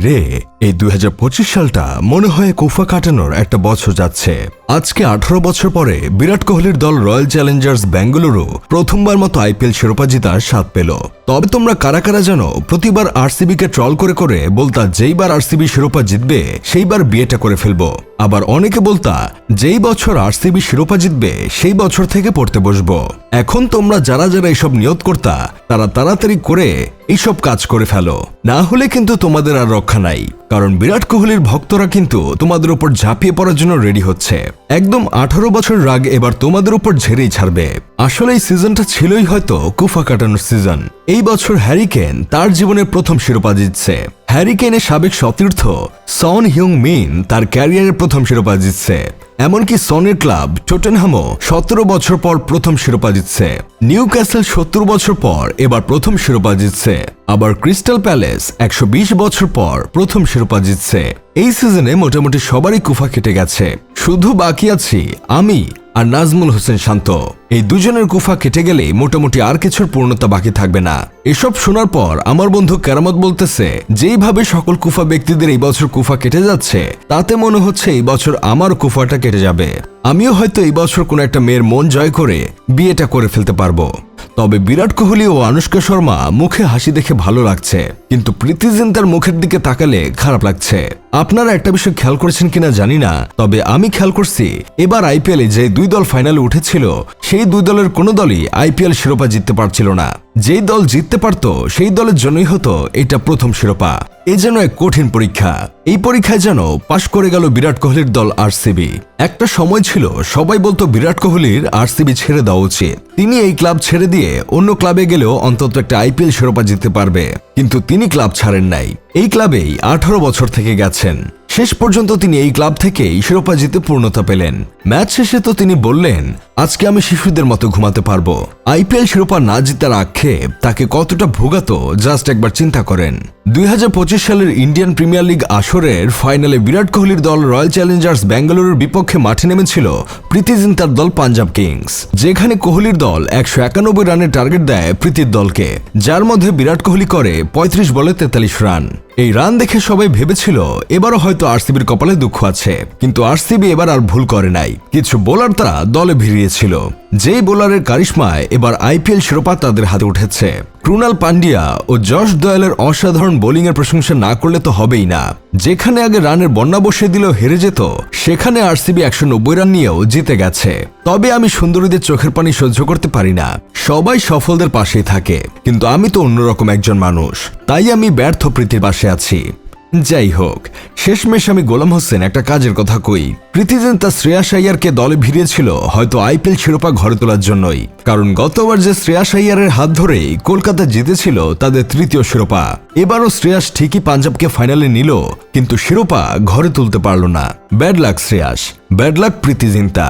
daire এই দুই হাজার পঁচিশ সালটা মনে হয় কুফা কাটানোর একটা বছর যাচ্ছে। আজকে আঠারো বছর পরে বিরাট কোহলির দল রয়্যাল চ্যালেঞ্জার্স বেঙ্গালুরু প্রথমবার মতো আইপিএল শিরোপা জিতার স্বাদ পেল। তবে তোমরা কারা কারা জানো, প্রতিবার আরসিবি কে ট্রল করে করে বলতা যেইবার আরসিবি শিরোপা জিতবে, সেইবার বিয়েটা করে ফেলব। আবার অনেকে বলতা, যেই বছর আরসিবি শিরোপা জিতবে, সেই বছর থেকে পড়তে বসবো। এখন তোমরা যারা যারা এইসব নিয়ত করতা, তারা তাড়াতাড়ি করে এইসব কাজ করে ফেলো। না হলে কিন্তু তোমাদের আর রক্ষা নাই। কারণ বিরাট কোহলির ভক্তরা কিন্তু তোমাদের উপর ঝাঁপিয়ে পড়ার জন্য রেডি হচ্ছে। একদম আঠারো বছর রাগ এবার তোমাদের উপর ঝেড়েই ছাড়বে। আসলে এই সিজনটা ছিলই হয়তো কুফা কাটানোর সিজন। এই বছর হ্যারিকেন তার জীবনের প্রথম শিরোপা জিতছে। হ্যারিকেনের সাবেক সতীর্থ সন হিউং মিন তার ক্যারিয়ারের প্রথম শিরোপা জিতছে। এমনকি সনের ক্লাব টোটেনহামও সতেরো বছর পর প্রথম শিরোপা জিতছে। নিউ ক্যাসেল সত্তর বছর পর এবার প্রথম শিরোপা জিতছে। আবার ক্রিস্টাল প্যালেস একশো বিশ বছর পর প্রথম শিরোপা জিতছে। এই সিজনে মোটামুটি সবারই কুফা কেটে গেছে। শুধু বাকি আছি, আমি আর নাজমুল হোসেন শান্ত। এই দুজনের গুফা কেটে গেলে মোটামুটি আর কিছুর পূর্ণতা বাকি থাকবে না। এসব শোনার পর আমার বন্ধু কেরামত বলতেছে, যেইভাবে সকল কুফা ব্যক্তিদের এই বছর কুফা কেটে যাচ্ছে, তাতে মনে হচ্ছে এই বছর আমার কুফাটা কেটে যাবে। আমিও হয়তো এই বছর কোনো একটা মেয়ের মন জয় করে বিয়েটা করে ফেলতে পারব। তবে বিরাট কোহলি ও আনুষ্কা শর্মা মুখে হাসি দেখে ভালো লাগছে, কিন্তু প্রীতি জিন্তার মুখের দিকে তাকালে খারাপ লাগছে। আপনারা একটা বিষয় খেয়াল করেছেন কিনা জানি না, তবে আমি খেয়াল করছি, এবার আইপিএলে যে দুই দল ফাইনালে উঠেছিল, সেই দুই দলের কোনো দলই আইপিএল শিরোপা জিততে পারছিল না। যেই দল জিততে পারত, সেই দলের জন্যই হতো এটা প্রথম শিরোপা। এ যেন এক কঠিন পরীক্ষা। এই পরীক্ষায় যেন পাশ করে গেল বিরাট কোহলির দল আরসিবি। একটা সময় ছিল, সবাই বলতো বিরাট কোহলির আরসিবি ছেড়ে দেওয়া উচিত। তিনি এই ক্লাব ছেড়ে দিয়ে অন্য ক্লাবে গেলেও অন্তত একটা আইপিএল শিরোপা জিততে পারবে। কিন্তু তিনি ক্লাব ছাড়েন নাই। এই ক্লাবেই আঠারো বছর থেকে গেছেন। শেষ পর্যন্ত তিনি এই ক্লাব থেকেই শিরোপা জিতে পূর্ণতা পেলেন। ম্যাচ শেষে তো তিনি বললেন, আজকে আমি শিশুদের মতো ঘুমাতে পারব। আইপিএল শিরোপা না জিতার আক্ষেপ তাকে কতটা ভোগাতো, জাস্ট একবার চিন্তা করেন। দুই হাজার পঁচিশ সালের ইন্ডিয়ান প্রিমিয়ার লিগ আসরের ফাইনালে বিরাট কোহলির দল রয়্যাল চ্যালেঞ্জার্স বেঙ্গালুরুর বিপক্ষে মাঠে নেমেছিল প্রীতি জিন্তার দল পাঞ্জাব কিংস, যেখানে কোহলির দল একশো একানব্বই রানের টার্গেট দেয় প্রীতির দলকে, যার মধ্যে বিরাট কোহলি করে পঁয়ত্রিশ বলে তেতাল্লিশ রান। এই রান দেখে সবাই ভেবেছিল, এবারও হয়তো আরসিবির কপালে দুঃখ আছে, কিন্তু আরসিবি এবার আর ভুল করে নাই। কিছু বোলার তারা দলে ভিড়িয়েছিল। যেই বোলারের কারিশমায় এবার আইপিএল শিরোপা তাদের হাতে উঠেছে। ক্রুনাল পান্ডিয়া ও যশ দয়ালের অসাধারণ বোলিংয়ের প্রশংসা না করলে তো হবেই না। যেখানে আগে রানের বন্যা বসিয়ে দিলেও হেরে যেত, সেখানে আরসিবি একশো নব্বই রান নিয়েও জিতে গেছে। তবে আমি সুন্দরীদের চোখের পানি সহ্য করতে পারি না। সবাই সফলদের পাশেই থাকে, কিন্তু আমি তো অন্যরকম একজন মানুষ। তাই আমি ব্যর্থ প্রীতির পাশে আছি। যাই হোক শেষমেশ আমি গোলাম হোসেন একটা কাজের কথা কই। প্রীতিজেন তার শ্রেয়াস আইয়ারকে দলে ভিড়িয়েছিল, হয়তো আইপিএল শিরোপা ঘরে তোলার জন্যই। কারণ গতবার যে শ্রেয়াস আইয়ারের হাত ধরেই কলকাতা জিতেছিল তাদের তৃতীয় শিরোপা, এবারও শ্রেয়াস ঠিকই পাঞ্জাবকে ফাইনালে নিল, কিন্তু শিরোপা ঘরে তুলতে পারল না। Bad luck Shreyas, bad luck Preity Zinta